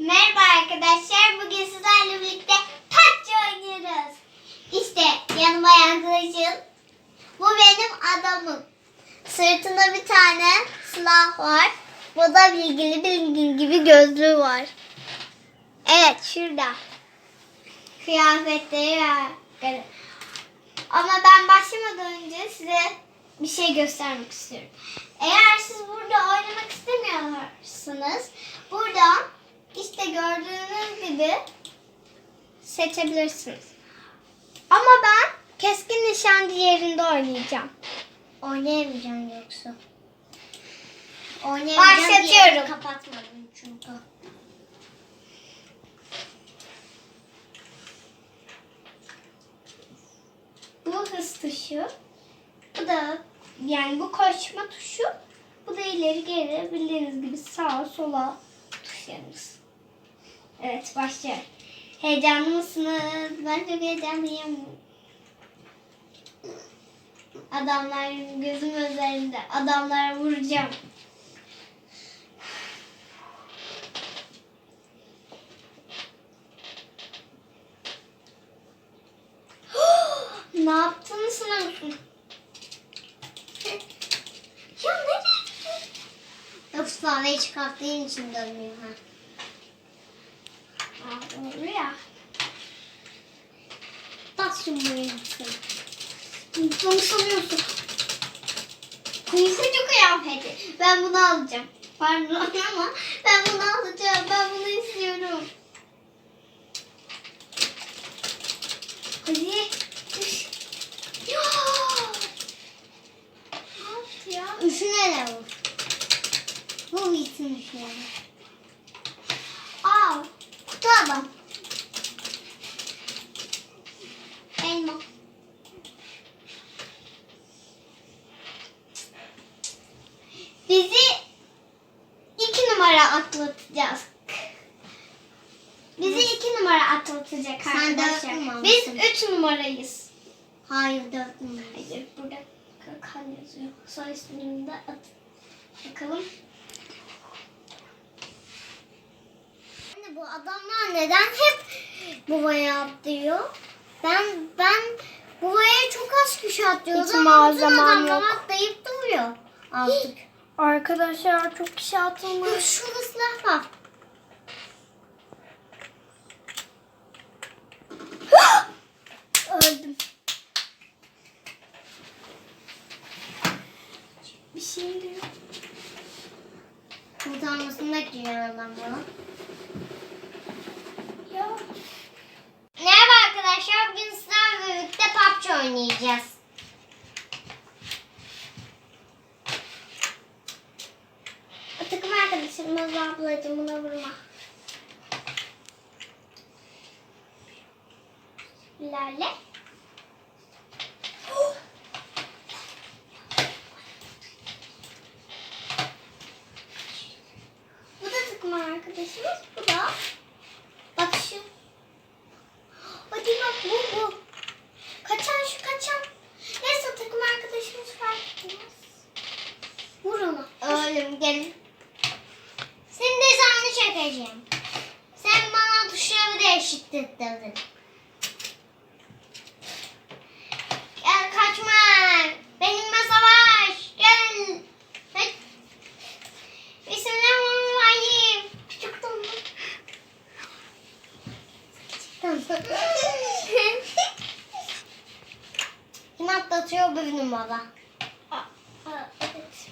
Merhaba arkadaşlar. Bugün sizlerle birlikte PUBG oynuyoruz. İşte yanıma yaklaşın. Bu benim adamım. Sırtında bir tane silah var. Bu da bilgili bilgin gibi gözlüğü var. Evet şurada. Kıyafetleri var. Ama ben başlamadan önce size bir şey göstermek istiyorum. Eğer siz burada oynamak istemiyorsanız buradan gördüğünüz gibi seçebilirsiniz. Ama ben keskin nişancı yerinde oynayacağım. Oynayamayacağım yoksa. Başlatıyorum. Kapatmadım çünkü. Bu hız tuşu. Bu da yani bu koşma tuşu. Bu da ileri geri bildiğiniz gibi sağa sola tuşlarımız. Evet başlayalım. Heyecanlı mısınız? Ben çok heyecanlıyım. Adamlar gözüm üzerinde. Adamlara vuracağım. ne yaptığını sanıyorsun? ya nereye? Yoksa kahveyi çıkarttığın için dönmüyor ha. Aa, doğru ya. Bas yumruğuyorsun. Bunu sanıyorsun. Kuyucu kıyafeti. Ben bunu alacağım. Pardon ama ben bunu alacağım. Ben bunu istiyorum. Hadi. Ya. Ne yaptı ya? Vur. Bu bitsin üstüne. Adam. Elma. Bizi iki numara atlatacağız. Bizi iki numara atlatacak Sen arkadaşlar. dört numarasın. Biz üç numarayız. Hayır dört numara. Hayır burada kan yazıyor. Soy ismini de at. Bakalım. Anne bu adamlar neden hep buvaya atlıyor? Ben ben buvaya çok az kişi atlıyordum. Hiç ama bütün adamlar atlayıp duruyor. Artık. Arkadaşlar çok kişi atılmış. Dur şurada silah var. Öldüm. Bir şey diyor. Kurtarmasını bekliyor adam bana. Merhaba arkadaşlar. Bugün sizlerle birlikte PUBG oynayacağız. Takım arkadaşım Nazlı ablacığım buna vurma. Lale. Bu da takım arkadaşımız. Bu da. Bak şu. Hadi bak bu bu. Kaçan şu kaçan. Neyse takım arkadaşımız fark etmez. Vur onu. Oğlum gelin. Senin cezanı çekeceğim. Sen tuşları değiştirdin. Gel kaçma. Benimle savaş. Gel. Bismillahirrahmanirrahim. Küçük domuz. Kim atlatıyor bir numara? Evet.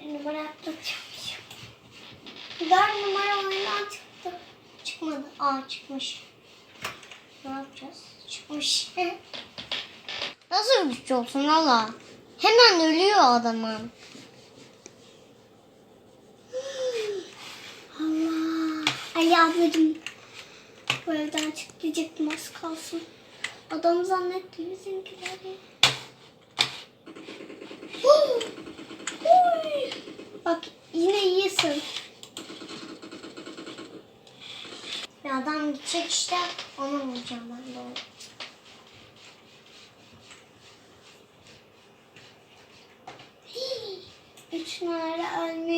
Bir numara atlatacakmışım. Dört numara. Çıkmadı. Aa çıkmış. Ne yapacağız? Çıkmış. Nasıl güç olsun Allah? Hemen ölüyor adamın. Allah. Ali ablacığım. Bu evden çık diyecektim az kalsın. Adam zannetti bizimkileri. Bak yine iyisin. Bir adam gidecek işte onu bulacağım ben de onu. Üç numara ölmüş.